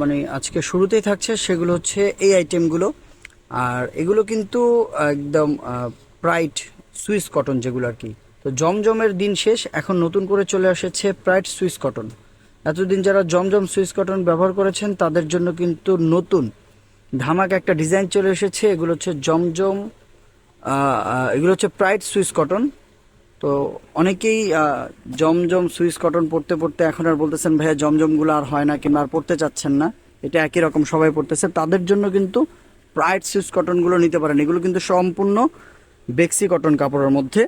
মানে আজকে শুরুতেই থাকছে, সেগুলো হচ্ছে এই আইটেমগুলো আর এগুলো কিন্তু, একদম প্রাইট সুইস কটন যেগুলো আর কি। তো জমজমের দিন শেষ, এখন নতুন করে চলে এসেছে প্রাইট সুইস কটন এতদিন যারা জমজম সুইস কটন ব্যবহার করেছেন, তাদের জন্য কিন্তু নতুন, ধামাক একটা ডিজাইন চলে এসেছে। এগুলো হচ্ছে জমজম এগুলো হচ্ছে প্রাইট সুইস কটন তো অনেকেই জমজম সুইস কটন পড়তে পড়তে এখন আর বলতেছেন, ভাইয়া, জমজমগুলো আর হয় না কিংবা আর পড়তে চাচ্ছেন না। এটা একই রকম সবাই পড়তেছে। তাদের জন্য কিন্তু প্রাইড সুইস কটনগুলো নিতে পারেন। এগুলো কিন্তু সম্পূর্ণ বেক্সি কটন কাপড়ের মধ্যে।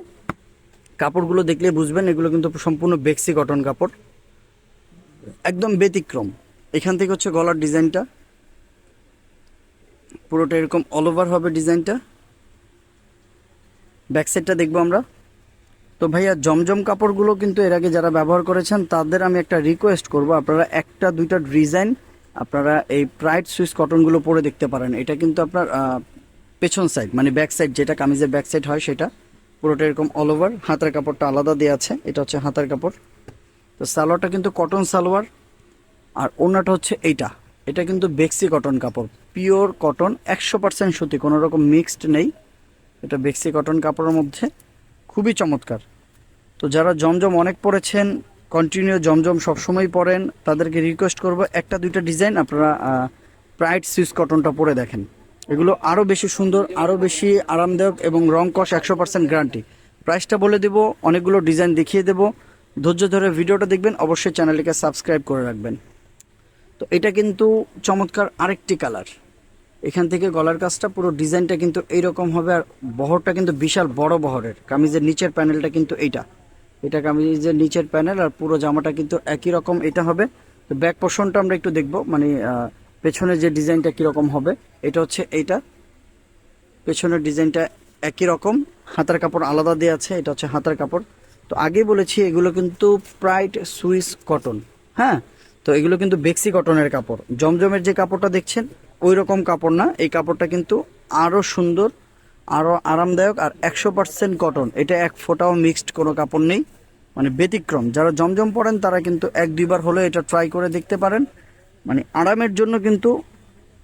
কাপড়গুলো দেখলে বুঝবেন, এগুলো কিন্তু সম্পূর্ণ বেক্সি কটন কাপড়। একদম ব্যতিক্রম। এখান থেকে হচ্ছে গলার ডিজাইনটা। পুরোটা এরকম অল ওভার হবে ডিজাইনটা। ব্যাক সাইডটা দেখব আমরা। তো ভাইয়া জমজম কাপড়গুলো কিন্তু এর আগে যারা ব্যবহার করেছেন, তাদের আমি একটা রিকোয়েস্ট করব। আপনারা একটা, দুইটা ডিজাইন আপনারা এই প্রাইড সুইস কটনগুলো পরে দেখতে পারেন। এটা কিন্তু আপনার পেছন সাইড মানে ব্যাক সাইড যেটা কামিজের ব্যাক সাইড হয় সেটা। পুরোটা এরকম অল ওভার হাতের কাপড়টা আলাদা দেওয়া আছে, এটা হচ্ছে হাতের কাপড়। তো সালোয়ারটা কিন্তু কটন সালোয়ার, আর ওনাটা হচ্ছে এইটা। এটা কিন্তু বেক্সি কটন কাপড় পিওর কটন একশো পার্সেন্ট সুতি, কোনো রকম মিক্সড নেই। এটা বেক্সি কটন কাপড়ের মধ্যে। খুবই চমৎকার। তো যারা জমজম অনেক পড়েছেন কন্টিনিউ জমজম সবসময় পরেন তাদেরকে রিকোয়েস্ট করব একটা দুইটা ডিজাইন আপনারা প্রাইড সুইস কটনটা পরে দেখেন। এগুলো আরও বেশি সুন্দর আরও বেশি আরামদায়ক এবং রং কষ একশো পার্সেন্ট গ্যারান্টি প্রাইসটা বলে দেব, অনেকগুলো ডিজাইন দেখিয়ে দেব। ধৈর্য ধরে ভিডিওটা দেখবেন, অবশ্যই চ্যানেলটিকে সাবস্ক্রাইব করে রাখবেন। তো এটা কিন্তু চমৎকার আরেকটি কালার এখান থেকে গলার কাজটা পুরো ডিজাইনটা কিন্তু এইরকম হবে আর বহরটা কিন্তু বিশাল বড় বহরের। কামিজের নিচের প্যানেলটা কিন্তু এইটা। এটা কামিজের নিচের প্যানেল আর পুরো জামাটা কিন্তু একই রকম এটা হবে। তো ব্যাক পোর্শনটা আমরা একটু দেখব মানে পেছনের যে ডিজাইনটা কীরকম হবে, এটা হচ্ছে এইটা। পেছনের ডিজাইনটা একই রকম, হাতার কাপড় আলাদা দেওয়া আছে, এটা হচ্ছে হাতার কাপড়। তো আগেই বলেছি, এগুলো কিন্তু প্রাইড সুইস কটন হ্যাঁ? তো এগুলো কিন্তু বেক্সি কটনের কাপড়। জমজমের যে কাপড়টা দেখছেন ওই রকম কাপড় না। এই কাপড়টা কিন্তু আরও সুন্দর আরও আরামদায়ক আর একশো পার্সেন্ট কটন এটা এক ফোটাও মিক্সড কোনো কাপড় নেই মানে ব্যতিক্রম। যারা জমজম পরেন, তারা কিন্তু এক দুইবার হলে এটা ট্রাই করে দেখতে পারেন। মানে আরামের জন্য কিন্তু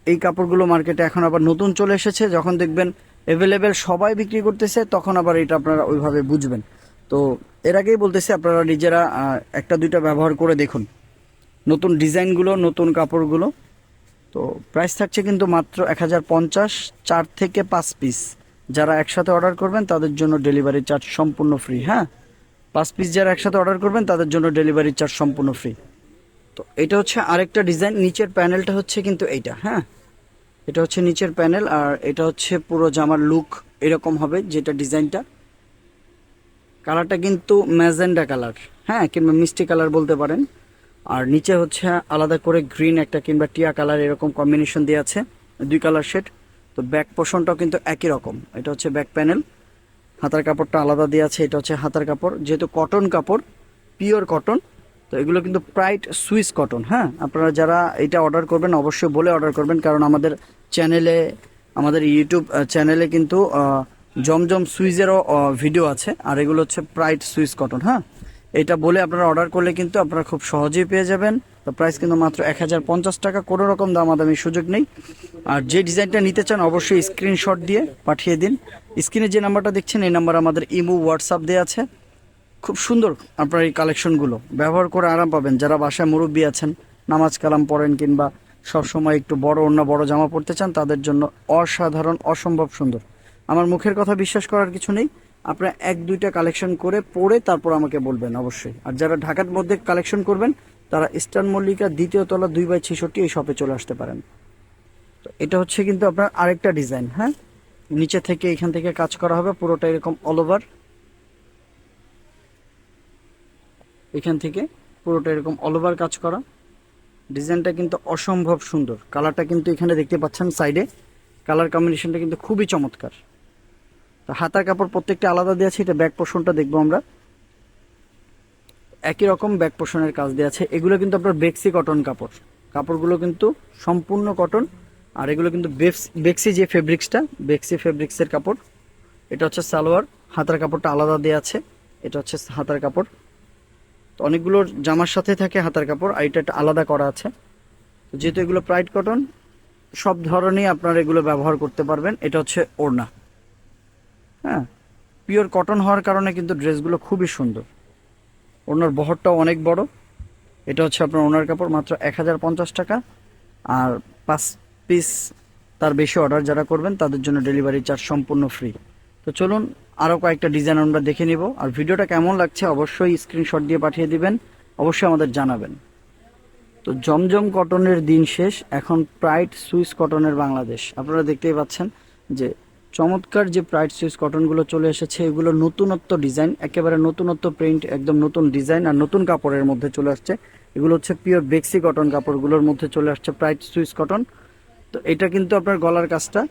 এই কাপড়গুলো মার্কেটে এখন আবার নতুন চলে এসেছে। যখন দেখবেন অ্যাভেলেবেল সবাই বিক্রি করতেছে, তখন আবার এটা আপনারা ওইভাবে বুঝবেন। তো এর আগেই বলতেছি, আপনারা নিজেরা একটা দুইটা ব্যবহার করে দেখুন। নতুন ডিজাইনগুলো নতুন কাপড়গুলো। তো প্রাইস থাকছে কিন্তু মাত্র এক হাজার পঞ্চাশ, চার থেকে পাঁচ পিস যারা একসাথে অর্ডার করবেন, তাদের জন্য ডেলিভারি চার্জ সম্পূর্ণ ফ্রি হ্যাঁ? পাঁচ পিস যারা একসাথে অর্ডার করবেন, তাদের জন্য ডেলিভারি চার্জ সম্পূর্ণ ফ্রি তো এটা হচ্ছে আরেকটা ডিজাইন নিচের প্যানেলটা হচ্ছে কিন্তু এইটা হ্যাঁ? এটা হচ্ছে নিচের প্যানেল আর এটা হচ্ছে পুরো জামার লুক এরকম হবে যেটা ডিজাইনটা কালারটা কিন্তু ম্যাজেন্ডা কালার হ্যাঁ? কিংবা মিষ্টি কালার বলতে পারেন। আর নিচে হচ্ছে আলাদা করে গ্রিন একটা কিংবা টিয়া কালার এরকম কম্বিনেশন দিয়ে আছে, দুই কালার শেড তো ব্যাক পোর্শনটাও কিন্তু একই রকম। এটা হচ্ছে ব্যাক প্যানেল হাতার কাপড়টা আলাদা দিয়ে আছে, এটা হচ্ছে হাতার কাপড়। যেহেতু কটন কাপড় পিওর কটন তো এগুলো কিন্তু প্রাইট সুইস কটন হ্যাঁ? আপনারা যারা এটা অর্ডার করবেন, অবশ্যই বলে অর্ডার করবেন, কারণ আমাদের চ্যানেলে আমাদের ইউটিউব চ্যানেলে কিন্তু জমজম সুইজেরও ভিডিও আছে। আর এগুলো হচ্ছে প্রাইট সুইস কটন হ্যাঁ? এটা বলে আপনারা অর্ডার করলে কিন্তু আপনারা খুব সহজেই পেয়ে যাবেন। তো প্রাইস কিন্তু মাত্র এক হাজার পঞ্চাশ টাকা, কোনো রকম দামাদামি সুযোগ নেই। আর যে ডিজাইনটা নিতে চান অবশ্যই স্ক্রিনশট দিয়ে পাঠিয়ে দিন। স্ক্রিনে যে নাম্বারটা দেখছেন, এই নাম্বার আমাদের ইমো হোয়াটসঅ্যাপ দেওয়া আছে। খুব সুন্দর আপনার এই কালেকশনগুলো। ব্যবহার করে আরাম পাবেন। যারা বাসায় মুরব্বী আছেন, নামাজ কালাম পড়েন কিংবা সব সময় একটু বড় অন্য বড় জামা পরতে চান, তাদের জন্য অসাধারণ, অসম্ভব সুন্দর। আমার মুখের কথা বিশ্বাস করার কিছু নেই। আপনারা এক, দুইটা কালেকশন করে পরে তারপর আমাকে বলবেন অবশ্যই। আর যারা ঢাকার মধ্যে কালেকশন করবেন, তারা ইস্টার্ন মল্লিকা দ্বিতীয় তলা দুই বাই ছেষট্টি এই শপে চলে আসতে পারেন। তো এটা হচ্ছে কিন্তু আপনার আরেকটা ডিজাইন হ্যাঁ? নিচে থেকে এখান থেকে কাজ করা হবে, পুরোটা এরকম অল ওভার এখান থেকে পুরোটা এরকম অল ওভার কাজ করা। ডিজাইনটা কিন্তু অসম্ভব সুন্দর। কালারটা কিন্তু এখানে দেখতে পাচ্ছেন সাইডে কালার কম্বিনেশনটা কিন্তু খুবই চমৎকার। হাতার কাপড় প্রত্যেকটা আলাদা দেওয়া আছে, এটা ব্যাক পোর্শনটা দেখব আমরা। একই রকম ব্যাক পোর্শনের কাজ দেওয়া আছে। এগুলো কিন্তু আপনার বেক্সি কটন কাপড়। কাপড়গুলো কিন্তু সম্পূর্ণ কটন, আর এগুলো কিন্তু বেক্স- যে ফেব্রিক্সটা, বেক্সি ফেব্রিক্সের কাপড়, এটা হচ্ছে সালোয়ার। হাতার কাপড়টা আলাদা দেওয়া আছে, এটা হচ্ছে হাতার কাপড়। তো অনেকগুলো জামার সাথে থাকে হাতার কাপড়, আর এটা আলাদা করা আছে। যেহেতু এগুলো প্রাইড কটন সব ধরনেরই আপনারা এগুলো ব্যবহার করতে পারবেন। এটা হচ্ছে ওড়না। হ্যাঁ পিওর কটন হওয়ার কারণে কিন্তু ড্রেসগুলো খুবই সুন্দর। ওনার বহরটাও অনেক বড়। এটা হচ্ছে আপনার ওনার কাপড় মাত্র এক হাজার পঞ্চাশ টাকা। আর পাঁচ পিস তার বেশি অর্ডার যারা করবেন, তাদের জন্য ডেলিভারি চার্জ সম্পূর্ণ ফ্রি। তো চলুন আরও কয়েকটা ডিজাইন আমরা দেখে নিব। আর ভিডিওটা কেমন লাগছে অবশ্যই স্ক্রিনশট দিয়ে পাঠিয়ে দিবেন। অবশ্যই আমাদের জানাবেন। তো জমজম কটনের দিন শেষ, এখন প্রাইড সুইস কটনের বাংলাদেশ। আপনারা দেখতেই পাচ্ছেন যে চমৎকার যে প্রাইড সুইস কটনগুলো চলে এসেছে, এগুলো নতুনত্ব ডিজাইন একেবারে নতুনত্ব প্রিন্ট একদম নতুন ডিজাইন আর নতুন কাপড়ের মধ্যে চলে আসছে। এগুলো হচ্ছে পিওর বেক্সি কটন কাপড়গুলোর মধ্যে চলে আসছে প্রাইড সুইস কটন তো এটা কিন্তু আপনার গলার কাজটা।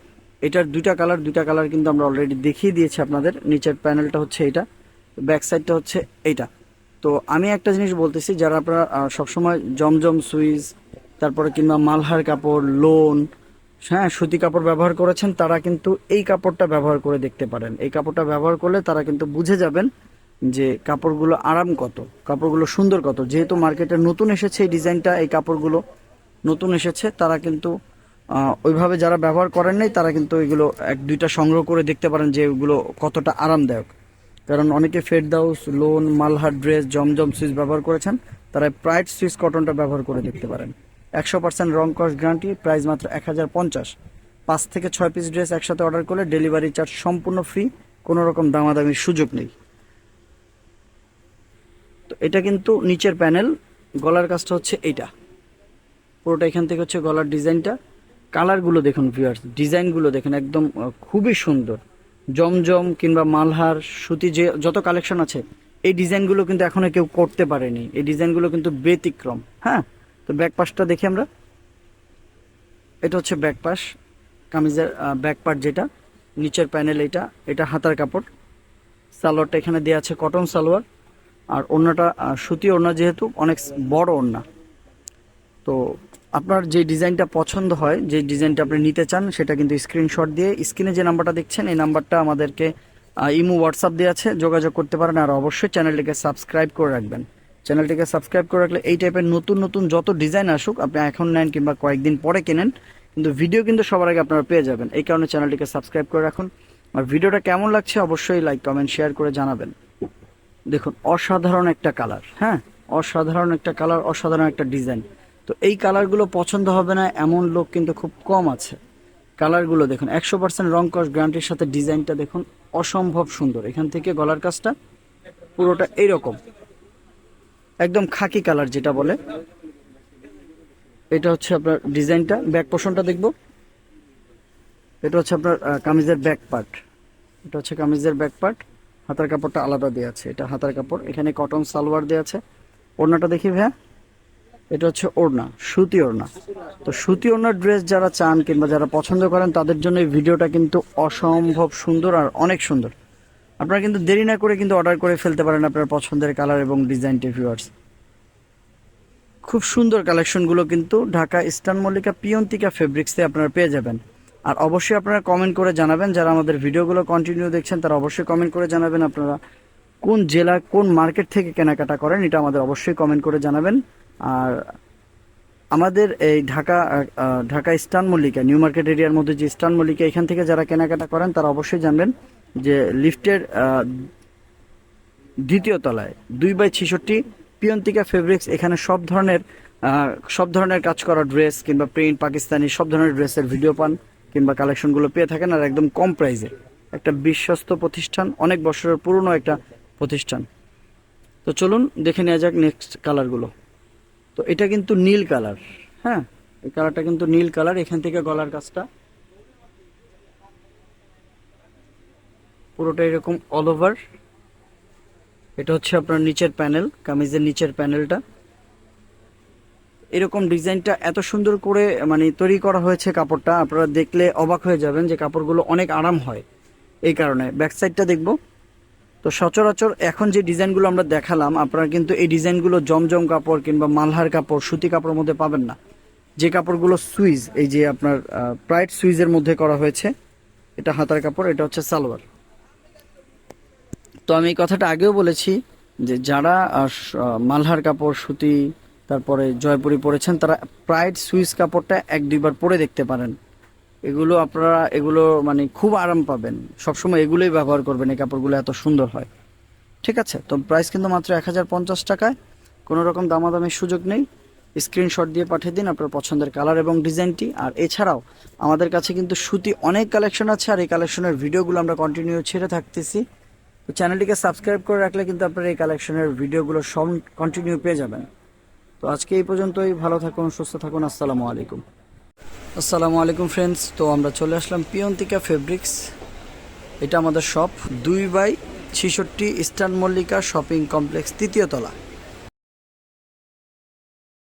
এটার দুইটা কালার দুইটা কালার কিন্তু আমরা অলরেডি দেখিয়ে দিয়েছি আপনাদের। নিচের প্যানেলটা হচ্ছে এটা ব্যাক সাইডটা হচ্ছে এইটা। তো আমি একটা জিনিস বলতেছি, যারা আপনারা সবসময় জমজম সুইচ তারপরে কিংবা মালহার কাপড় লোন হ্যাঁ সুতি কাপড় ব্যবহার করেছেন, তারা কিন্তু এই কাপড়টা ব্যবহার করে দেখতে পারেন। এই কাপড়টা ব্যবহার করলে তারা কিন্তু বুঝে যাবেন যে কাপড়গুলো আরাম কত, কাপড়গুলো সুন্দর কত। যেহেতু মার্কেটে নতুন এসেছে এই ডিজাইনটা, এই কাপড়গুলো নতুন এসেছে, তারা কিন্তু ওইভাবে যারা ব্যবহার করেন নাই, তারা কিন্তু এগুলো এক, দুইটা সংগ্রহ করে দেখতে পারেন যে এগুলো কতটা আরামদায়ক। কারণ অনেকে Ferdous, lawn, Malhar dress, Zamzam Swiss ব্যবহার করেছেন, তারা প্রাইড সুইচ কটনটা ব্যবহার করে দেখতে পারেন। একশো পার্সেন্ট রং কস্ট গ্যারান্টি, প্রাইস মাত্র এক হাজার পঞ্চাশ। পাঁচ থেকে ছয় পিস ড্রেস একসাথে অর্ডার করলে ডেলিভারি চার্জ সম্পূর্ণ ফ্রি কোনো রকম দামাদামির সুযোগ নেই। তো এটা কিন্তু নিচের প্যানেল গলার কাজটা হচ্ছে এইটা। পুরোটা এখান থেকে হচ্ছে গলার ডিজাইনটা। কালারগুলো দেখুন ভিউয়ার্স ডিজাইনগুলো দেখুন, একদম খুবই সুন্দর। জমজম কিংবা মালহার, সুতি যে, যত কালেকশন আছে, এই ডিজাইনগুলো কিন্তু এখনও কেউ করতে পারেনি। এই ডিজাইনগুলো কিন্তু ব্যতিক্রম হ্যাঁ? তো ব্যাক পাশটা দেখি আমরা। এটা হচ্ছে ব্যাক পাশ কামিজের ব্যাক পার্ট যেটা নিচের প্যানেল এটা এটা হাতার কাপড়। সালোয়ারটা এখানে দেওয়া আছে কটন সালোয়ার আর আহ, সুতি ওড়না যেহেতু অনেক বড় ওড়না। তো আপনার যে ডিজাইনটা পছন্দ হয় যে ডিজাইনটা আপনি নিতে চান সেটা কিন্তু স্ক্রিনশট দিয়ে স্ক্রিনে যে নাম্বারটা দেখছেন এই নাম্বারটা আমাদেরকে ইমো হোয়াটসঅ্যাপ দিয়ে আছে যোগাযোগ করতে পারেন আর অবশ্যই চ্যানেলটিকে সাবস্ক্রাইব করে রাখবেন। চ্যানেলটিকে সাবস্ক্রাইব করে রাখলে এই টাইপের নতুন নতুন যত ডিজাইন আসুক, আপনি এখন নেন কিংবা কয়েকদিন পরে কেনেন, কিন্তু ভিডিও কিন্তু সবার আগে আপনারা পেয়ে যাবেন। এই কারণে চ্যানেলটিকে সাবস্ক্রাইব করে রাখুন। আর ভিডিওটা কেমন লাগছে অবশ্যই লাইক কমেন্ট শেয়ার করে জানাবেন। দেখুন, অসাধারণ একটা কালার হ্যাঁ? অসাধারণ একটা কালার অসাধারণ একটা ডিজাইন তো এই কালারগুলো পছন্দ হবে না, এমন লোক কিন্তু খুব কম আছে। কালারগুলো দেখুন, একশো পার্সেন্ট রং কস গ্যারান্টির সাথে ডিজাইনটা দেখুন, অসম্ভব সুন্দর। এখান থেকে গলার কাজটা পুরোটা এইরকম। একদম খাকি কালার যেটা বলে। এটা হচ্ছে আপনার ডিজাইনটা, ব্যাক পোর্শনটা দেখব। এটা হচ্ছে আপনার কামিজের ব্যাক পার্ট। এটা হচ্ছে কামিজের ব্যাক পার্ট। হাতার কাপড়টা আলাদা দেওয়া আছে, এটা হাতার কাপড়। এখানে কটন সালোয়ার দেওয়া আছে। ওড়নাটা দেখি ভাইয়া। এটা হচ্ছে ওড়না, সুতি ওড়না। তো সুতি ওড়নার ড্রেস যারা চান কিংবা যারা পছন্দ করেন, তাদের জন্য এই ভিডিওটা কিন্তু অসম্ভব সুন্দর আর অনেক সুন্দর। আপনারা কিন্তু দেরি না করে কিন্তু অর্ডার করে ফেলতে পারেন আপনার পছন্দের কালার এবং ডিজাইনটি ভিউয়ার্স খুব সুন্দর কালেকশনগুলো কিন্তু ঢাকা ইস্টার্ন মল্লিকা পিয়ন্তিকা ফেব্রিক্সে আপনারা পেয়ে যাবেন। আর অবশ্যই আপনারা কমেন্ট করে জানাবেন, যারা আমাদের ভিডিওগুলো কন্টিনিউ দেখছেন, তারা অবশ্যই কমেন্ট করে জানাবেন আপনারা কোন জেলা, কোন মার্কেট থেকে কেনাকাটা করেন, এটা আমাদের অবশ্যই কমেন্ট করে জানাবেন। আর আমাদের এই Dhaka Dhaka Eastern Mallika new market এরিয়ার মধ্যে যে ইস্টার্ন মল্লিকা এখান থেকে যারা কেনাকাটা করেন, তারা অবশ্যই জানবেন। যে লিফটের দ্বিতীয় তলায়, দুই বাই ছেষট্টি, পিয়ন্তিকা ফেব্রিক্স, এখানে সব ধরনের সব ধরনের কাজ করা ড্রেস কিংবা প্রিন্ট, পাকিস্তানি সব ধরনের ড্রেসের ভিডিও পান কিংবা কালেকশনগুলো পেয়ে থাকেন আর একদম কম প্রাইসে। একটা বিশ্বস্ত প্রতিষ্ঠান, অনেক বছরের পুরনো একটা প্রতিষ্ঠান। তো চলুন দেখে নেওয়া যাক নেক্সট কালারগুলো তো এটা কিন্তু নীল কালার হ্যাঁ? এই কালারটা কিন্তু নীল কালার এখান থেকে গলার কাজটা পুরোটা এরকম অল ওভার এটা হচ্ছে আপনার নিচের প্যানেল কামিজের নিচের প্যানেলটা এরকম ডিজাইনটা এত সুন্দর করে মানে তৈরি করা হয়েছে কাপড়টা, আপনারা দেখলে অবাক হয়ে যাবেন যে কাপড়গুলো অনেক আরাম হয় এই কারণে। ব্যাক সাইডটা দেখব। তো সচরাচর এখন যে ডিজাইনগুলো আমরা দেখালাম, আপনারা কিন্তু এই ডিজাইনগুলো জমজম কাপড় কিংবা মালহার কাপড়, সুতি কাপড়ের মধ্যে পাবেন না। যে কাপড়গুলো সুইজ, এই যে আপনার প্রাইড সুইজের মধ্যে করা হয়েছে, এটা হাতার কাপড়, এটা হচ্ছে সালোয়ার। তো আমি এই কথাটা আগেও বলেছি যে যারা মালহার কাপড়, সুতি, তারপরে জয়পুরি পরেছেন, তারা প্রাইড সুইস কাপড়টা এক দুইবার পরে দেখতে পারেন। এগুলো আপনারা, এগুলো মানে খুব আরাম পাবেন। সবসময় এগুলোই ব্যবহার করবেন, এই কাপড়গুলো এত সুন্দর হয়। ঠিক আছে? তো প্রাইস কিন্তু মাত্র এক হাজার পঞ্চাশ টাকায়। কোনো রকম দামাদামির সুযোগ নেই। স্ক্রিনশট দিয়ে পাঠিয়ে দিন আপনার পছন্দের কালার এবং ডিজাইনটি আর এছাড়াও আমাদের কাছে কিন্তু সুতি অনেক কালেকশন আছে, আর এই কালেকশনের ভিডিওগুলো আমরা কন্টিনিউ ছেড়ে থাকতেছি। চ্যানেলটিকে সাবস্ক্রাইব করে রাখলে কিন্তু আপনারা এই কালেকশনের ভিডিওগুলো সব কন্টিনিউ পেয়ে যাবেন। তো আজকে এই পর্যন্তই, ভালো থাকুন, সুস্থ থাকুন, আসসালামু আলাইকুম। আসসালামু আলাইকুম ফ্রেন্ডস তো আমরা চলে আসলাম পিয়ন্তিকা ফেব্রিক্স এটা আমাদের শপ দুই বাই ছিষট্টি ইস্টার্ন মল্লিকা শপিং কমপ্লেক্স তৃতীয় তলা।